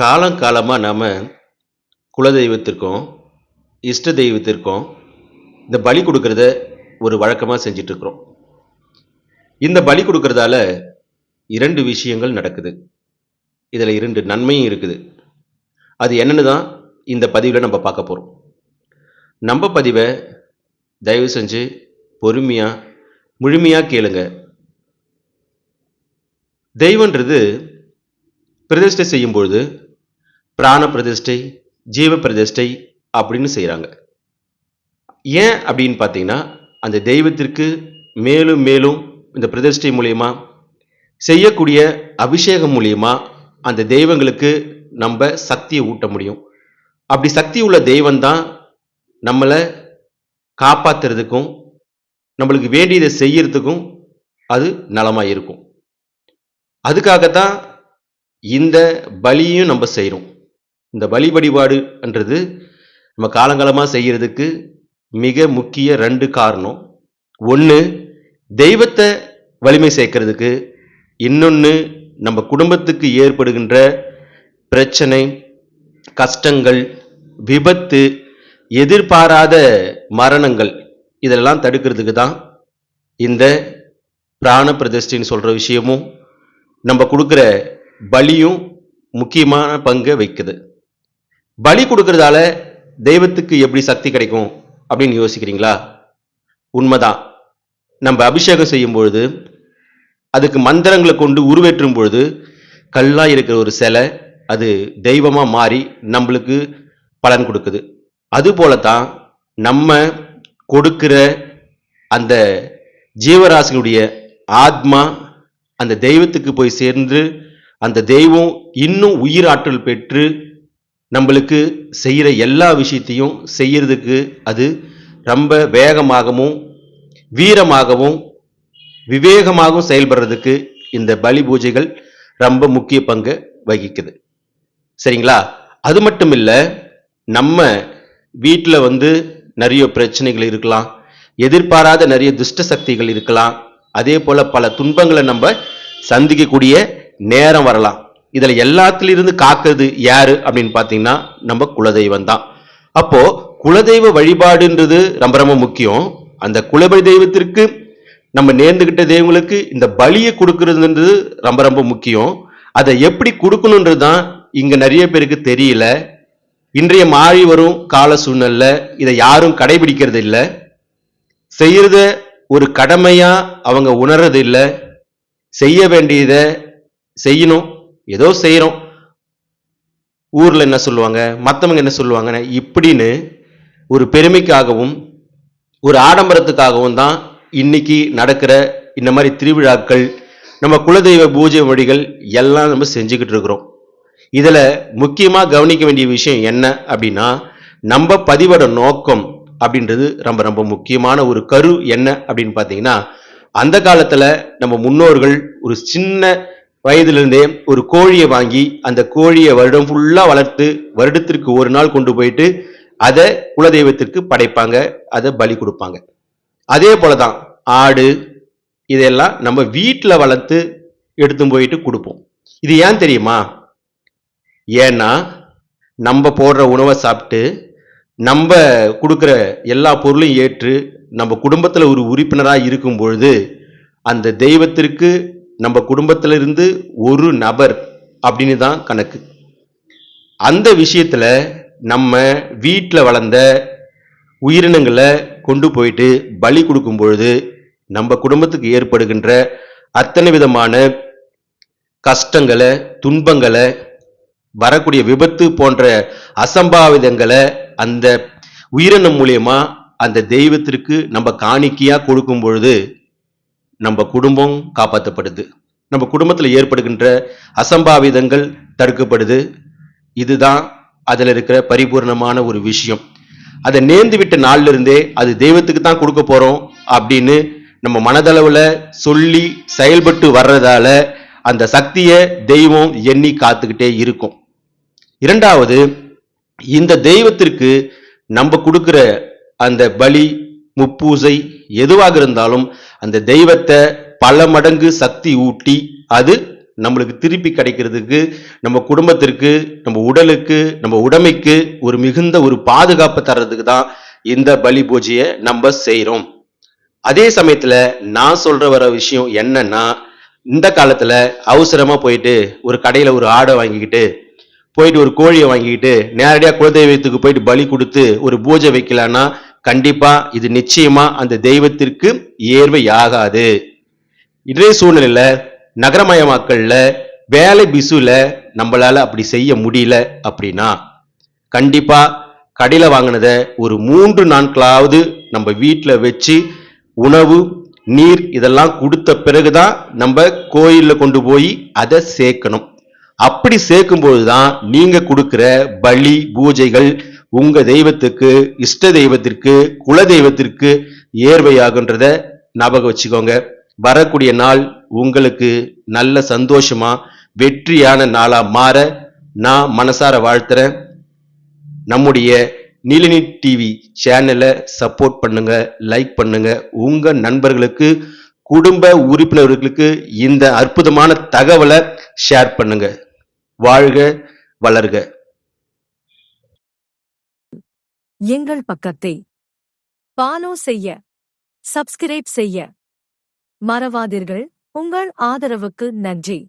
காலங்காலமாக நாம் குலதெய்வத்திற்கும் இஷ்ட தெய்வத்திற்கும் இந்த பலி கொடுக்கறத ஒரு வழக்கமாக செஞ்சிட்ருக்குறோம். இந்த பலி கொடுக்கறதால இரண்டு விஷயங்கள் நடக்குது. இதில் இரண்டு நன்மையும் இருக்குது. அது என்னன்னு தான் இந்த பதிவில் நம்ம பார்க்க போகிறோம் நம்ம பதிவை தயவு செஞ்சு பொறுமையாக முழுமையாக கேளுங்க. தெய்வன்றது பிரதிஷ்டை செய்யும்பொழுது பிராண பிரதிஷ்டை ஜீவ பிரதிஷ்டை அப்படின்னு செய்கிறாங்க ஏன் அப்படின்னு பார்த்தீங்கன்னா அந்த தெய்வத்திற்கு மேலும் மேலும் இந்த பிரதிஷ்டை மூலயமா செய்யக்கூடிய அபிஷேகம் மூலயமா அந்த தெய்வங்களுக்கு நம்ம சக்தியை ஊட்ட முடியும். அப்படி சக்தி உள்ள தெய்வம் தான் நம்மளை காப்பாத்துறதுக்கும் நம்மளுக்கு வேண்டியதை செய்யறதுக்கும் அது நலமாக இருக்கும் அதுக்காகத்தான் இந்த பலியும் நம்ம செய்கிறோம் இந்த பலி வழிபாடுன்றது நம்ம காலங்காலமாக செய்கிறதுக்கு மிக முக்கிய ரெண்டு காரணம். ஒன்று தெய்வத்தை வலிமை சேர்க்கறதுக்கு இன்னொன்று நம்ம குடும்பத்துக்கு ஏற்படுகின்ற பிரச்சனை கஷ்டங்கள் விபத்து எதிர்பாராத மரணங்கள் இதெல்லாம் தடுக்கிறதுக்கு தான் இந்த பிராண பிரதிஷ்டின்னு சொல்கிற விஷயமும் நம்ம கொடுக்குற பலியும் முக்கியமான பங்கை வைக்குது பலி கொடுக்கறதால தெய்வத்துக்கு எப்படி சக்தி கிடைக்கும் அப்படின்னு யோசிக்கிறீங்களா? உண்மைதான். நம்ம அபிஷேகம் செய்யும் பொழுது அதுக்கு மந்திரங்களை கொண்டு உருவேற்றும் பொழுது கல்லாக இருக்கிற ஒரு சிலை அது தெய்வமாக மாறி நம்மளுக்கு பலன் கொடுக்குது. அதுபோல தான் நம்ம கொடுக்கிற அந்த ஜீவராசிகளுடைய ஆத்மா அந்த தெய்வத்துக்கு போய் சேர்ந்து அந்த தெய்வம் இன்னும் உயிராற்றல் பெற்று நம்மளுக்கு செய்கிற எல்லா விஷயத்தையும் செய்கிறதுக்கு அது ரொம்ப வேகமாகவும் வீரமாகவும் விவேகமாகவும் செயல்படுறதுக்கு இந்த பலி பூஜைகள் ரொம்ப முக்கிய பங்கு வகிக்குது. சரிங்களா? அது மட்டும் இல்லை நம்ம வீட்டில் வந்து நிறைய பிரச்சனைகள் இருக்கலாம் எதிர்பாராத நிறைய துஷ்ட சக்திகள் இருக்கலாம் அதே போல் பல துன்பங்களை நம்ம சந்திக்கக்கூடிய நேரம் வரலாம். இதில் எல்லாத்திலிருந்து காக்கிறது யாரு அப்படின்னு பார்த்தீங்கன்னா நம்ம குலதெய்வம் தான். அப்போது குலதெய்வ வழிபாடுன்றது ரொம்ப ரொம்ப முக்கியம். அந்த குலபை தெய்வத்திற்கு நம்ம நேர்ந்துக்கிட்ட தெய்வங்களுக்கு இந்த பலியை கொடுக்கறதுன்றது ரொம்ப ரொம்ப முக்கியம். அதை எப்படி கொடுக்கணுன்றது தான் இங்கே நிறைய பேருக்கு தெரியல. இன்றைய மாறி வரும் கால சூழ்நிலை இதை யாரும் கடைபிடிக்கிறது இல்லை. செய்யறத ஒரு கடமையாக அவங்க உணர்றது இல்லை. செய்ய வேண்டியதை செய்யணும். ஏதோ செய்கிறோம் ஊரில் என்ன சொல்லுவாங்க? மற்றவங்க என்ன சொல்லுவாங்கன்னு இப்படின்னு ஒரு பெருமைக்காகவும் ஒரு ஆடம்பரத்துக்காகவும் தான் இன்னைக்கு நடக்கிற இந்த மாதிரி திருவிழாக்கள் நம்ம குலதெய்வ பூஜை வழிகள் எல்லாம் நம்ம செஞ்சுக்கிட்டு இருக்கிறோம். இதில் முக்கியமாக கவனிக்க வேண்டிய விஷயம் என்ன அப்படின்னா நம்ம பதிவோட நோக்கம் அப்படின்றது ரொம்ப ரொம்ப முக்கியமான ஒரு கரு என்ன அப்படின்னு பார்த்தீங்கன்னா அந்த காலத்தில் நம்ம முன்னோர்கள் ஒரு சின்ன வயதிலிருந்தே ஒரு கோழியை வாங்கி அந்த கோழியை வருடம் ஃபுல்லாக வளர்த்து வருடத்திற்கு ஒரு நாள் கொண்டு போயிட்டு அதை குலதெய்வத்திற்கு படைப்பாங்க அதை பலி கொடுப்பாங்க. அதே போலதான் ஆடு இதெல்லாம் நம்ம வீட்டில் வளர்த்து எடுத்து போயிட்டு கொடுப்போம். இது ஏன் தெரியுமா? ஏன்னா நம்ம போடுற உணவை சாப்பிட்டு நம்ம கொடுக்குற எல்லா பொருளையும் ஏற்று நம்ம குடும்பத்தில் ஒரு உறுப்பினராக இருக்கும் பொழுது அந்த தெய்வத்திற்கு நம்ம குடும்பத்திலிருந்து ஒரு நபர் அப்படின்னு தான் கணக்கு. அந்த விஷயத்தில் நம்ம வீட்டில் வளர்ந்த உயிரினங்களை கொண்டு போயிட்டு பலி கொடுக்கும் பொழுது நம்ம குடும்பத்துக்கு ஏற்படுகின்ற அத்தனை விதமான கஷ்டங்களை துன்பங்களை வரக்கூடிய விபத்து போன்ற அசம்பாவிதங்களை அந்த உயிரினம் மூலியமா அந்த தெய்வத்திற்கு நம்ம காணிக்கையாக கொடுக்கும் பொழுது நம்ம குடும்பம் காப்பாற்றப்படுது நம்ம குடும்பத்தில் ஏற்படுகின்ற அசம்பாவிதங்கள் தடுக்கப்படுது. இதுதான் அதில் இருக்கிற பரிபூர்ணமான ஒரு விஷயம். அதை நேர்ந்து விட்ட நாள்ல இருந்தே அது தெய்வத்துக்கு தான் கொடுக்க போகிறோம் அப்படின்னு நம்ம மனதளவில் சொல்லி செயல்பட்டு வர்றதால அந்த சக்தியை தெய்வம் எண்ணி காத்துக்கிட்டே இருக்கும். இரண்டாவது இந்த தெய்வத்திற்கு நம்ம கொடுக்குற அந்த பலி முப்பூசை எதுவாக இருந்தாலும் அந்த தெய்வத்தை பல மடங்கு சக்தி ஊட்டி அது நம்மளுக்கு திருப்பி கிடைக்கிறதுக்கு நம்ம குடும்பத்திற்கு நம்ம உடலுக்கு நம்ம உடைமைக்கு ஒரு மிகுந்த ஒரு பாதுகாப்பு தர்றதுக்கு தான் இந்த பலி பூஜையை நம்ம செய்கிறோம் அதே சமயத்தில் நான் சொல்ற வர விஷயம் என்னன்னா இந்த காலத்தில் அவசரமாக போயிட்டு ஒரு கடையில் ஒரு ஆடை வாங்கிக்கிட்டு போயிட்டு ஒரு கோழியை வாங்கிக்கிட்டு நேரடியாக குலதெய்வத்துக்கு போயிட்டு பலி கொடுத்து ஒரு பூஜை வைக்கலான்னா கண்டிப்பா இது நிச்சயமா அந்த தெய்வத்திற்கு ஏர்வை ஆகாது இன்றைய சூழ்நிலையில நகரமயமாக்கல்ல வேலை பிசுல நம்மளால அப்படி செய்ய முடியல அப்படின்னா கண்டிப்பா கடையில வாங்கினத ஒரு மூன்று நாட்களாவது நம்ம வீட்டில் வச்சு உணவு நீர் இதெல்லாம் கொடுத்த பிறகுதான் நம்ம கோயிலில் கொண்டு போய் அதை சேர்க்கணும். அப்படி சேர்க்கும்போது தான் நீங்க கொடுக்குற பலி பூஜைகள் உங்க தெய்வத்துக்கு இஷ்ட தெய்வத்திற்கு குல தெய்வத்திற்கு ஏர்வையாகுன்றத ஞாபகம் வச்சுக்கோங்க. வரக்கூடிய நாள் உங்களுக்கு நல்ல சந்தோஷமா வெற்றியான நாளா மாற நான் மனசார வாழ்த்துறேன். நம்முடைய நீலினி டிவி சேனலை சப்போர்ட் பண்ணுங்க லைக் பண்ணுங்க. உங்க நண்பர்களுக்கு குடும்ப உறுப்பினர்களுக்கு இந்த அற்புதமான தகவலை ஷேர் பண்ணுங்க. வாழ்க வளர்க. எங்கள் பக்கத்தை. ஃபாலோ செய்ய. சப்ஸ்கிரைப் செய்ய. மறவாதீர்கள். உங்கள் ஆதரவுக்கு நன்றி.